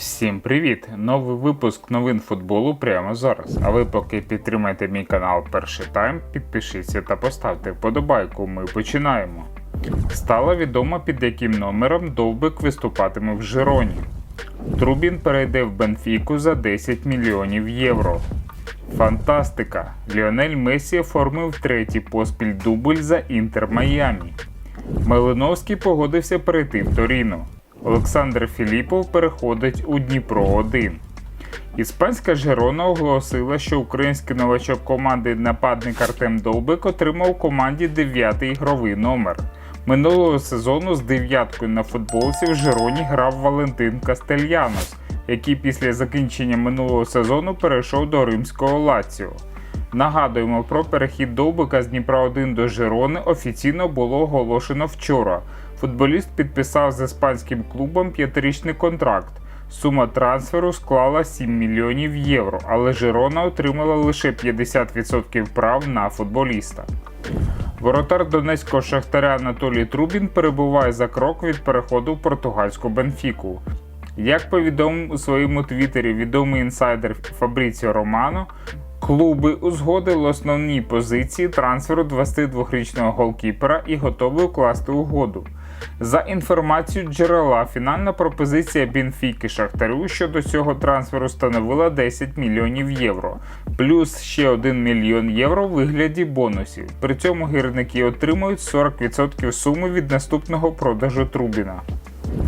Всім привіт! Новий випуск новин футболу прямо зараз. А ви поки підтримайте мій канал Перший Тайм, підпишіться та поставте вподобайку. Ми починаємо. Стало відомо під яким номером Довбик виступатиме в Жироні. Трубін перейде в Бенфіку за 10 мільйонів євро. Фантастика! Ліонель Месі оформив третій поспіль дубль за Інтер Майамі. Малиновський погодився перейти в Торіно. Олександр Філіпов переходить у Дніпро 1. Іспанська Жерона оголосила, що український новачок команди нападник Артем Довбик отримав у команді 9 ігровий номер. Минулого сезону з дев'яткою на футболці в Жероні грав Валентин Кастельянос, який після закінчення минулого сезону перейшов до римського Лаціо. Нагадуємо про перехід Довбика з Дніпра 1 до Жирони офіційно було оголошено вчора. Футболіст підписав з іспанським клубом п'ятирічний контракт. Сума трансферу склала 7 мільйонів євро, але Жирона отримала лише 50% прав на футболіста. Воротар донецького шахтаря Анатолій Трубін перебуває за крок від переходу в португальську Бенфіку. Як повідомив у своєму твіттері відомий інсайдер Фабріціо Романо, клуби узгодили основні позиції трансферу 22-річного голкіпера і готові укласти угоду. За інформацією джерела, фінальна пропозиція Бенфіки Шахтарю щодо цього трансферу становила 10 мільйонів євро, плюс ще 1 мільйон євро в вигляді бонусів. При цьому гірники отримують 40% суми від наступного продажу Трубіна.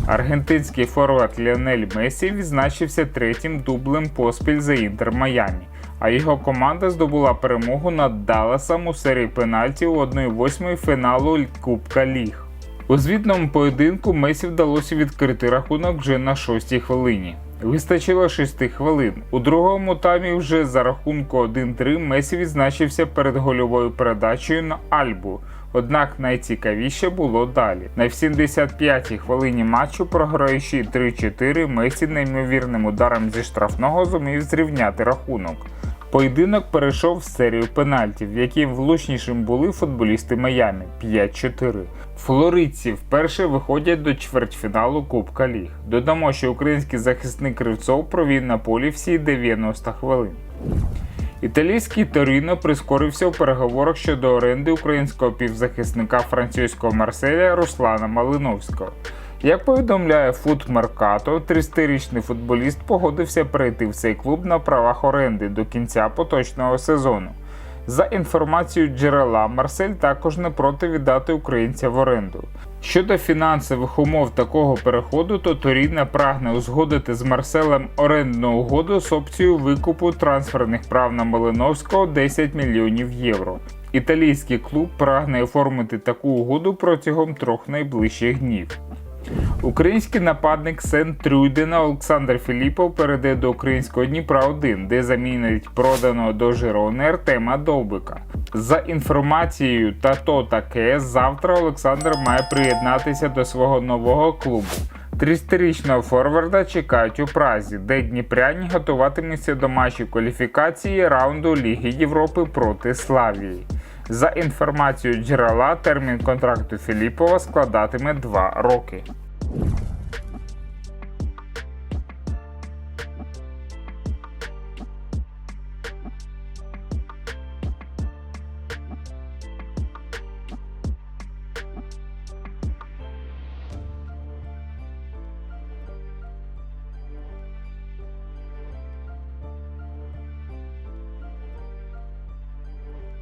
Аргентинський форвард Ліонель Месі відзначився третім дублем поспіль за Інтер Майамі, а його команда здобула перемогу над Далласом у серії пенальтів у 1-8 фіналу Кубка Ліг. У звітному поєдинку Месі вдалося відкрити рахунок вже на 6-й хвилині. Вистачило 6 хвилин. У другому таймі вже за рахунку 1-3 Месі відзначився перед гольовою передачею на Альбу. Однак найцікавіше було далі. На 75-й хвилині матчу, програючи 3-4, Месі неймовірним ударом зі штрафного зумів зрівняти рахунок. Поєдинок перейшов в серію пенальтів, в якій влучнішим були футболісти Майами 5-4. Флоридці вперше виходять до чвертьфіналу Кубка Ліг. Додамо, що український захисник Кривцов провів на полі всі 90 хвилин. Італійський Торіно прискорився у переговорах щодо оренди українського півзахисника французького Марселя Руслана Малиновського. Як повідомляє Фут Меркато, 30-річний футболіст погодився перейти в цей клуб на правах оренди до кінця поточного сезону. За інформацією джерела, Марсель також не проти віддати українця в оренду. Щодо фінансових умов такого переходу, то Торіна прагне узгодити з Марселем орендну угоду з опцією викупу трансферних прав на Малиновського 10 мільйонів євро. Італійський клуб прагне оформити таку угоду протягом трьох найближчих днів. Український нападник Сен Трюйдена Олександр Філіпов перейде до українського Дніпра 1, де замінить проданого до Жирони Артема Довбика. За інформацією та то таке, завтра Олександр має приєднатися до свого нового клубу. 30-річного форварда чекають у Празі, де Дніпряні готуватимуться до матчу кваліфікації раунду Ліги Європи проти Славії. За інформацією джерела, термін контракту Філіпова складатиме 2 роки.